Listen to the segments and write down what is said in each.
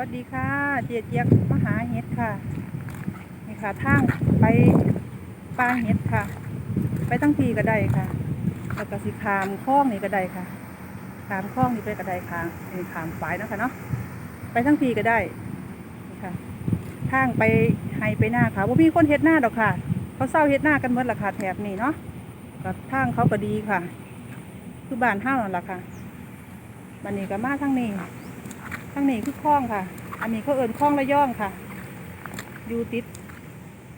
วัสดีค่ะ เจียเจียกมหาเห็ดค่ะ นี่ค่ะทางไปปลาเห็ดค่ะ ไปตั้งทีก็ได้ค่ะ แล้วก็สิขามคลองนี่ก็ได้ค่ะ ขามคลองนี่ไปก็ได้ค่ะนี่ขามฝายนะคะเนาะ ไปทั้งทีก็ได้ นี่ค่ะ ทางไปไฮไปหน้าค่ะว่ามีคนเฮ็ดหน้าดอกค่ะ เขาเศร้าเฮ็ดหน้ากันหมดละค่ะแถบนี้เนาะกับทางเขาก็ดีค่ะ คือบ้านห้านั่นแหละค่ะ บันนี้ก็มาทางนี้ ทางนี้คือคลองค่ะ อันนี้เขาเอินคลองระย่องค่ะ อยู่ติด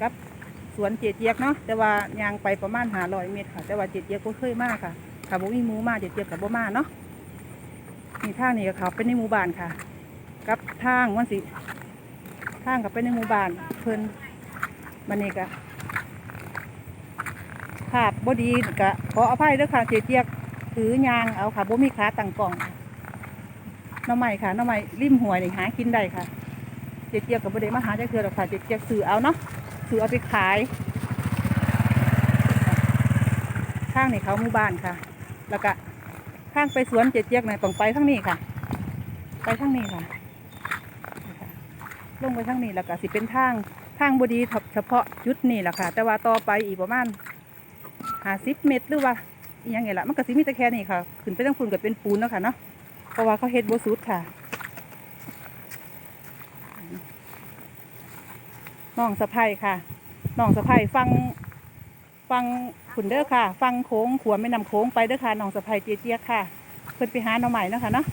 กับสวนเจดเจียกเนาะ แต่ว่ายางไปประมาณหาร้อยเมตรค่ะ แต่ว่าเจดเจียกก็เคยมากค่ะค่ะบ่มีหมูมาเจดเจียกกับบ่มาเนาะนี่ทางนี้ก็เขาไปในหมู่บ้านค่ะ กับทางวันสิทางกับไปในหมู่บ้านเพิ่นมันนี่ก็ภาพบ่ดีก็ขออภัยด้วยค่ะเจดเจียกถือยางเอาค่ะบ่มีขาตั้งกล่อง น้ำใหม่ค่ะน้ำใหม่ริมหวยนี่หากินได้ค่ะ เจ๊เจี๊ยบกับประเดมาหาจากเทือหรอกค่ะเจ๊เจี๊ยบซื้อเอาเนาะซื้อเอาไปขายข้างนี่เขาหมู่บ้านค่ะ แล้วก็ข้างไปสวนเจ๊เจี๊ยบนี่ต้องไปทางนี้ค่ะ ไปทางนี้ค่ะ ลงไปทางนี้แล้วก็สิเป็นทางทางบดีเฉพาะจุดนี้แหละค่ะ แต่ว่าต่อไปอีกประมาณหาสิบเมตรหรือว่าอหยังไงละมันก็สิมีต่แค่นี้ค่ะ ขึ้นไปทางฝุ่นก็เป็นปูนเนาะค่ะเนาะ เพราะว่าเขาเฮ็ดบสุดค่ะน้องสะพายค่ะน้องสะพายฟังฟังขุนเด้อค่ะ ฟังโค้งขวไม่นำโค้งไปเด้อค่ะน้องสะพายเจี๊ยเจี๊ยค่ะ เพิ่นไปหาหน่อใหม่นะคะเนาะ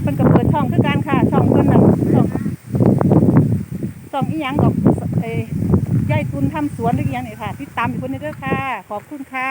เพิ่นก็เปิดช่องคือกันค่ะช่องเพิ่นน่ะช่องช่องอีหยังดอกเอ้ยายตุนทำสวนหรืออีหยังนี่ค่ะติดตามอยู่เพิ่นเด้อค่ะ ขอบคุณค่ะ